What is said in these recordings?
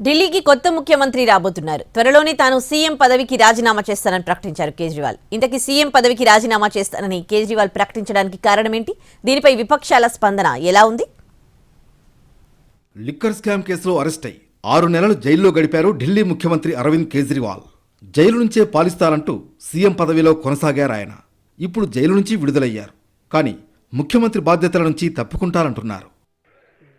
ఢిల్లీకి కొత్త ముఖ్యమంత్రి రాబోతున్నారు. త్వరలోనే తాను సీఎం పదవికి రాజీనామా చేస్తానని ప్రకటించారు కేజ్రీవాల్. ఇంతకీ సీఎం పదవికి రాజీనామా చేస్తానని కేజ్రీవాల్ ప్రకటించడానికి కారణమేంటి? దీనిపై విపక్షాల స్పందన ఎలా ఉంది? లిక్కర్ స్కామ్ కేసులో అరెస్ట్ అయి ఆరు నెలలు జైల్లో గడిపారు ఢిల్లీ ముఖ్యమంత్రి అరవింద్ కేజ్రీవాల్. జైలు నుంచే పాలిస్తానంటూ సీఎం పదవిలో కొనసాగారు ఆయన. ఇప్పుడు జైలు నుంచి విడుదలయ్యారు. కానీ ముఖ్యమంత్రి బాధ్యతల నుంచి తప్పుకుంటారంటున్నారు.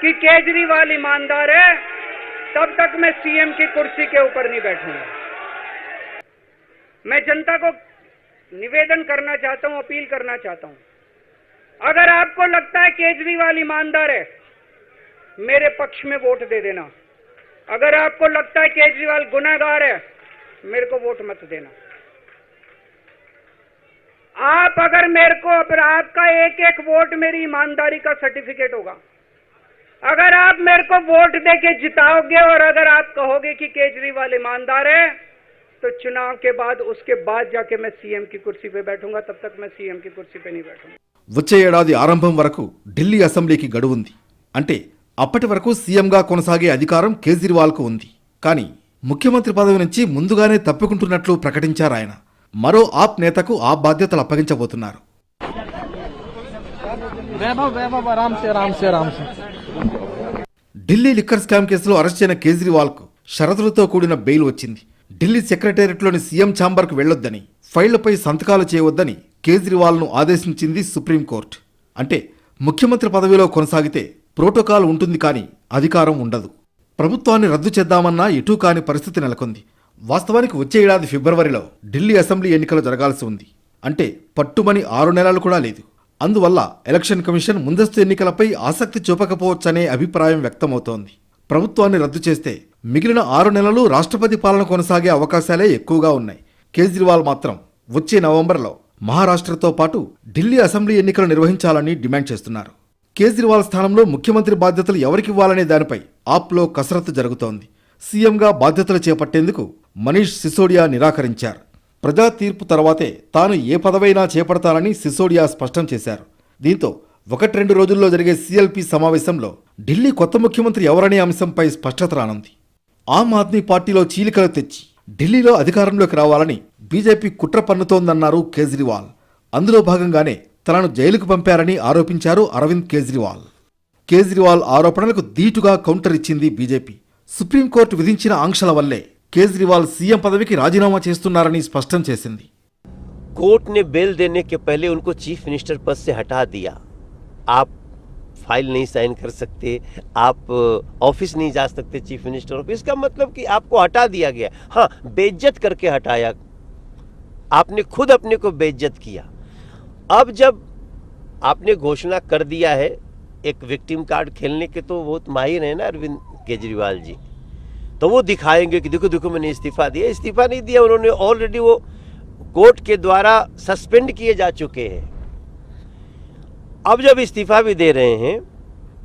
कि केजरीवाल ईमानदार है, तब तक मैं सीएम की कुर्सी के ऊपर नहीं बैठूँगा। मैं जनता को निवेदन करना चाहता हूँ, अपील करना चाहता हूँ। अगर आपको लगता है केजरीवाल ईमानदार है, मेरे पक्ष में वोट दे देना। अगर आपको लगता है केजरीवाल गुनाहगार है, मेरे को वोट मत देना। आप अगर मेरे को आपका एक एक वोट मेरी ईमानदारी का सर्टिफिकेट होगा अगर आप मेरे को वोट दे के जिताओगे और अगर आप कहोगे कि केजरीवाल ईमानदार है तो चुनाव के बाद उसके बाद जाके मैं सीएम की कुर्सी पे बैठूंगा तब तक मैं सीएम की कुर्सी पे नहीं बैठूंगा వచ్చే ఏడాది ఆరంభం వరకు ఢిల్లీ అసెంబ్లీకి గడువుంది అంటే అప్పటి వరకు సీఎంగా కొనసాగే అధికారం కేజ్రీవాల్కు ఉంది కానీ ముఖ్యమంత్రి పదవి నుంచి ముందుగానే తప్పుకుంటున్నట్లు ప్రకటించారు ఆయన మరో ఆప్ నేతకు ఆ బాధ్యతలు అప్పగించబోతున్నారు ఢిల్లీ లిక్కర్ స్కామ్ కేసులో అరెస్ట్ అయిన కేజ్రీవాల్కు షరతులతో కూడిన బెయిల్ వచ్చింది. ఢిల్లీ సెక్రటేరియట్లోని సీఎం ఛాంబర్కు వెళ్ళొద్దని ఫైళ్ళపై సంతకాలు చేయవద్దని కేజ్రీవాల్ను ఆదేశించింది సుప్రీంకోర్టు అంటే ముఖ్యమంత్రి పదవిలో కొనసాగితే ప్రోటోకాల్ ఉంటుంది కానీ అధికారం ఉండదు. ప్రభుత్వాన్ని రద్దు చేద్దామన్నా ఎటూ కాని పరిస్థితి నెలకొంది. వాస్తవానికి వచ్చే ఏడాది ఫిబ్రవరిలో ఢిల్లీ అసెంబ్లీ ఎన్నికలు జరగాల్సి ఉంది. అంటే పట్టుమని ఆరు నెలలు కూడా లేదు. అందువల్ల ఎలక్షన్ కమిషన్ ముందస్తు ఎన్నికలపై ఆసక్తి చూపకపోవచ్చనే అభిప్రాయం వ్యక్తమవుతోంది. ప్రభుత్వాన్ని రద్దు చేస్తే మిగిలిన ఆరు నెలలు రాష్ట్రపతి పాలన కొనసాగే అవకాశాలే ఎక్కువగా ఉన్నాయి. కేజ్రీవాల్ మాత్రం వచ్చే నవంబర్లో మహారాష్ట్రతో పాటు ఢిల్లీ అసెంబ్లీ ఎన్నికలు నిర్వహించాలని డిమాండ్ చేస్తున్నారు. కేజ్రీవాల్ స్థానంలో ముఖ్యమంత్రి బాధ్యతలు ఎవరికివ్వాలనే దానిపై ఆప్లో కసరత్తు జరుగుతోంది. సీఎంగా బాధ్యతలు చేపట్టేందుకు మనీష్ సిసోడియా నిరాకరించారు. ప్రజా తీర్పు తర్వాతే తాను ఏ పదవైనా చేపడతానని సిసోడియా స్పష్టం చేశారు. దీంతో ఒకటి రెండు రోజుల్లో జరిగే సీఎల్పీ సమావేశంలో ఢిల్లీ కొత్త ముఖ్యమంత్రి ఎవరనే అంశంపై స్పష్టత రానుంది. ఆమ్ ఆద్మీ పార్టీలో చీలికలు తెచ్చి ఢిల్లీలో అధికారంలోకి రావాలని బీజేపీ కుట్ర పన్నుతోందన్నారు కేజ్రీవాల్. అందులో భాగంగానే తనను జైలుకు పంపారని ఆరోపించారు అరవింద్ కేజ్రీవాల్. కేజ్రీవాల్ ఆరోపణలకు ధీటుగా కౌంటర్ ఇచ్చింది బీజేపీ. సుప్రీంకోర్టు విధించిన ఆంక్షల వల్లే కేజ్రీవాల్ సీఎం పదవికి రాజీనామా చేస్తున్నారని స్పష్టం చేసింది कोर्ट ने बेल देने के पहले उनको चीफ मिनिस्टर पद से हटा दिया आप फाइल नहीं साइन कर सकते आप ऑफिस नहीं जा सकते चीफ मिनिस्टर ऑफिस इसका मतलब कि आपको हटा दिया गया हाँ बेइज्जत करके हटाया आपने खुद अपने को बेइज्जत किया अब जब आपने घोषणा कर दिया है एक विक्टिम कार्ड खेलने के तो बहुत माहिर है ना अरविंद केजरीवाल जी तो वो दिखाएंगे कि देखो देखो मैंने इस्तीफा दिया इस्तीफा नहीं दिया उन्होंने ऑलरेडी वो कोर्ट के द्वारा सस्पेंड किए जा चुके हैं अब जब इस्तीफा भी दे रहे हैं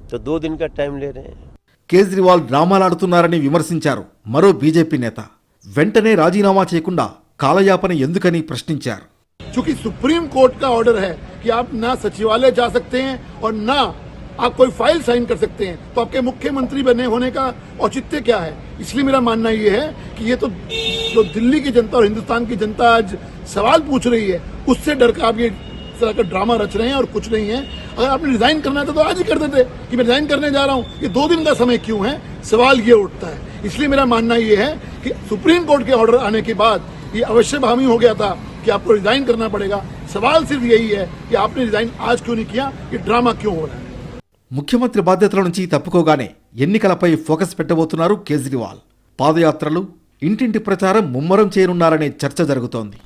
तो दो दिन का टाइम ले रहे हैं కేజ్రీవాల్ డ్రామాలాడుతున్నారని విమర్శించారు మరో బీజేపీ నేత వెంటనే రాజీనామా చేయకుండా కాలయాపన ఎందుకని ప్రశ్నించారు चूंकि सुप्रीम कोर्ट का ऑर्डर है कि आप ना सचिवालय जा सकते हैं और ना आप कोई फ़ाइल साइन कर सकते हैं। तो आपके मुख्यमंत्री बने होने का औचित्य क्या है? इसलिए मेरा मानना ये है कि ये तो जो दिल्ली की जनता और हिंदुस्तान की जनता आज सवाल पूछ रही है, उससे डर का आप ये तरह का ड्रामा रच रहे हैं और कुछ नहीं है। अगर आपने रिजाइन करना था तो आज ही कर देते। कि मैं रिजाइन करने जा रहा हूँ, ये दो दिन का समय क्यों है? सवाल ये उठता है। इसलिए मेरा मानना ये है कि सुप्रीम कोर्ट के ऑर्डर आने के बाद ये अवश्य हामी हो गया था कि आपको रिजाइन करना पड़ेगा। सवाल सिर्फ़ यही है कि आपने रिजाइन आज क्यों नहीं किया? ये ड्रामा क्यों हो रहा है? ముఖ్యమంత్రి బాధ్యతల నుంచి తప్పుకోగానే ఎన్నికలపై ఫోకస్ పెట్టబోతున్నారు కేజ్రీవాల్. పాదయాత్రలు ఇంటింటి ప్రచారం ముమ్మరం చేయనున్నారనే చర్చ జరుగుతోంది.